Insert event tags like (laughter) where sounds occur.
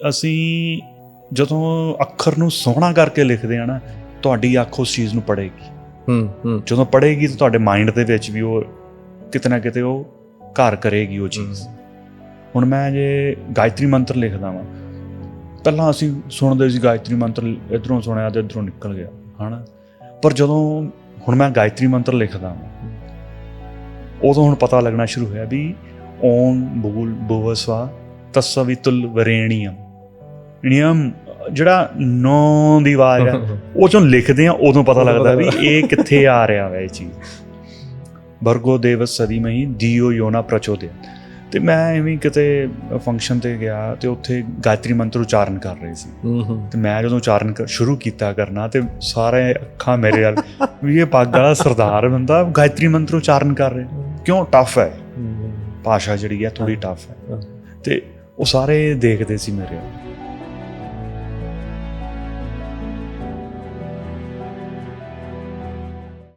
ਅਸੀਂ ਜਦੋਂ ਅੱਖਰ ਨੂੰ ਸੋਹਣਾ ਕਰਕੇ ਲਿਖਦੇ ਆ ਨਾ ਤੁਹਾਡੀ ਅੱਖ ਉਸ ਚੀਜ਼ ਨੂੰ ਪੜੇਗੀ ਹੂੰ ਹੂੰ। ਜਦੋਂ ਪੜੇਗੀ ਤਾਂ ਤੁਹਾਡੇ ਮਾਈਂਡ ਦੇ ਵਿੱਚ ਵੀ ਉਹ ਕਿਤੇ ਨਾ ਕਿਤੇ ਉਹ ਘਰ ਕਰੇਗੀ ਉਹ ਚੀਜ਼। ਹੁਣ ਮੈਂ ਜੇ ਗਾਇਤਰੀ ਮੰਤਰ ਲਿਖਦਾ ਵਾਂ ਪਹਿਲਾਂ ਅਸੀਂ ਸੁਣਦੇ ਸੀ ਗਾਇਤਰੀ ਮੰਤਰ ਇਧਰੋਂ ਸੁਣਿਆ ਤੇ ਇਧਰੋਂ ਨਿਕਲ ਗਿਆ ਹਨਾ? ਪਰ ਜਦੋਂ ਹੁਣ ਮੈਂ ਗਾਇਤਰੀ ਮੰਤਰ ਲਿਖਦਾ ਵਾਂ ਉਦੋਂ ਹੁਣ ਪਤਾ ਲੱਗਣਾ ਸ਼ੁਰੂ ਹੋਇਆ ਵੀ ਓਮ ਬੂਲ ਬੁਵਸਵਾ ਤਸਵਿਤੁਲ ਵਰੇਣੀਯਮ ਨਿਯਮ ਜਿਹੜਾ ਨੌ ਦੀ ਆਵਾਜ਼ ਹੈ (laughs) ਉਹ ਚੋਂ ਲਿਖਦੇ ਆ ਉਦੋਂ ਪਤਾ ਲੱਗਦਾ ਵੀ ਇਹ ਕਿੱਥੇ ਆ ਰਿਹਾ ਵਾ ਇਹ ਚੀਜ਼। ਵਰਗੋ ਦੇਵਸ ਸਦੀ ਮਹੀ ਦਿਓ ਯੋਨਾ ਪ੍ਰਚੋਦਿਆ। ਤੇ ਮੈਂ ਐਵੇਂ ਕਿਤੇ ਫੰਕਸ਼ਨ ਤੇ ਗਿਆ ਤੇ ਉੱਥੇ ਗਾਇਤਰੀ ਮੰਤਰ ਉਚਾਰਨ ਕਰ ਰਹੇ ਸੀ। ਤੇ ਮੈਂ ਜਦੋਂ ਉਚਾਰਨ ਸ਼ੁਰੂ ਕੀਤਾ ਕਰਨਾ ਤੇ ਸਾਰੇ ਅੱਖਾਂ ਮੇਰੇ ਵੱਲ ਵੀ ਇਹ ਪੱਗ ਵਾਲਾ ਸਰਦਾਰ ਬੰਦਾ ਗਾਇਤਰੀ ਮੰਤਰ ਉਚਾਰਨ ਕਰ ਰਿਹਾ। ਕਿਉਂ? ਟਫ ਹੈ। ਭਾਸ਼ਾ ਜਿਹੜੀ ਹੈ ਥੋੜੀ ਟਫ ਹੈ। ਹਾਂ। ਤੇ ਉਹ ਸਾਰੇ ਦੇਖਦੇ ਸੀ ਮੇਰੇ ਵੱਲ।